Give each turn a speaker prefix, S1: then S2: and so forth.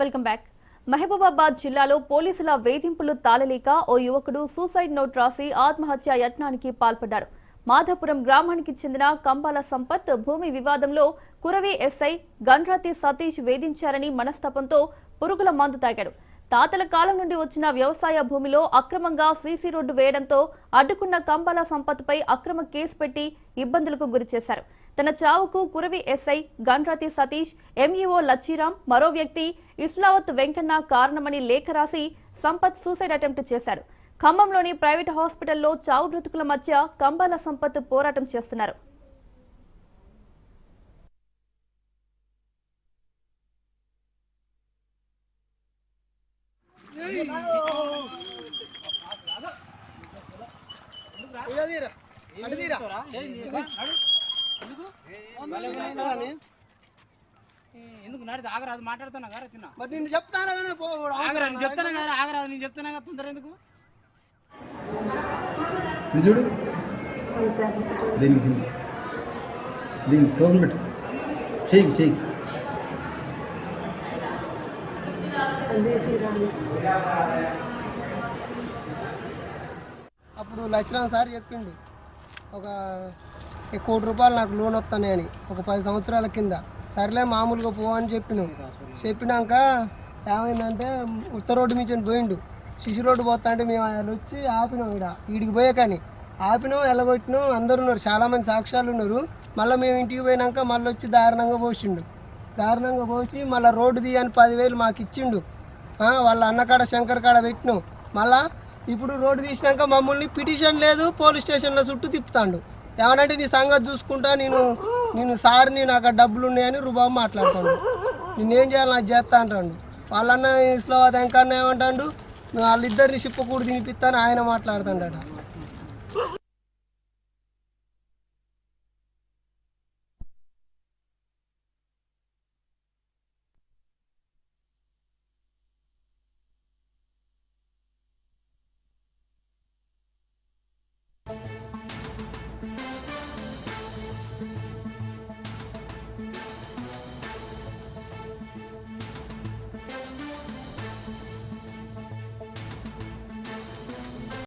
S1: Welcome back. Mahabubabad జిల్లాలో పోలీసుల వేధింపులు తాళలేక ఓ యువకుడు సూసైడ్ నోట్ రాసి ఆత్మహత్య యత్నానికి పాల్పడ్డాడు. మాధాపురం గ్రామానికి చెందిన కంబాల సంపత్ భూమి వివాదంలో కురవి ఎస్ఐ గండ్రాతి సతీష్ వేధించారని మనస్తాపంతో పురుగుల మందు తాగాడు. తాతల కాలం నుండి వచ్చిన వ్యవసాయ భూమిలో అక్రమంగా సీసీ రోడ్డు వేయడంతో అడ్డుకున్న కంబాల సంపత్పై అక్రమ కేసు పెట్టి ఇబ్బందులకు గురిచేశారు తన చావుకు కురవి ఎస్ఐ గండ్రాతి సతీష్ ఎంఈఓ లచ్చిరామ్ మరో వ్యక్తి ఇస్లావత్ వెంకన్న కారణమని లేఖ రాసి సంపత్ సూసైడ్ అటెంప్ట్ చేశారు ఖమ్మంలోని ప్రైవేట్ హాస్పిటల్లో చావు బ్రతుకుల మధ్య కంబాల సంపత్ పోరాటం చేస్తున్నారు
S2: ఎందుకు నడితే ఆగరాదు మాట్లాడుతున్నా గారా తిన్నా.
S3: మరి నేను చెప్తాను కానీ పో
S2: ఆగరా నేను చెప్తాను కదా ఆగరాదు నేను చెప్తాను కదా తొందర ఎందుకు?
S4: చూడు. దీనికి దీనికి. చేయి చేయి
S3: అప్పుడు లక్ష్మణ్ సార్ చెప్పిండు. ఒక ఈ కోటి రూపాయలు నాకు లోన్ వస్తానని ఒక పది సంవత్సరాల కింద. సర్లే మామూలుగా పో అని చెప్పినాం. చెప్పినాక ఏమైందంటే ఉత్తర రోడ్డు నుంచి పోయిండు. శిశు రోడ్డు పోతా అంటే మేము ఆయన వచ్చి ఆపినాం ఇక్కడ వీడికి పోయే కానీ ఆపినాం ఎల్లగొట్టినాం అందరు ఉన్నారు. చాలామంది సాక్ష్యాలు ఉన్నారు. మళ్ళీ మేము ఇంటికి పోయినాక మళ్ళీ వచ్చి దారుణంగా పోసిండు. దారుణంగా పోసి మళ్ళీ రోడ్డు తీయని పదివేలు మాకు ఇచ్చిండు. వాళ్ళ అన్నకాడ శంకర్ కాడ పెట్టినాం. మళ్ళా ఇప్పుడు రోడ్డు తీసినాక మమ్మల్ని పిటిషన్ లేదు పోలీస్ స్టేషన్లో చుట్టూ తిప్పుతాండు. ఏమనంటే నీ సంగతి చూసుకుంటా నేను నేను సార్ని నాకు డబ్బులు ఉన్నాయని రుబాబు మాట్లాడుతాను నేనేం చేయాలి నాకు చేస్తా అంటాడు. వాళ్ళన్న ఇస్లాబాద్ ఎంకన్నా ఏమంటాడు? వాళ్ళిద్దరిని చిప్పకూడు తినిపిస్తాను ఆయన మాట్లాడుతాడట.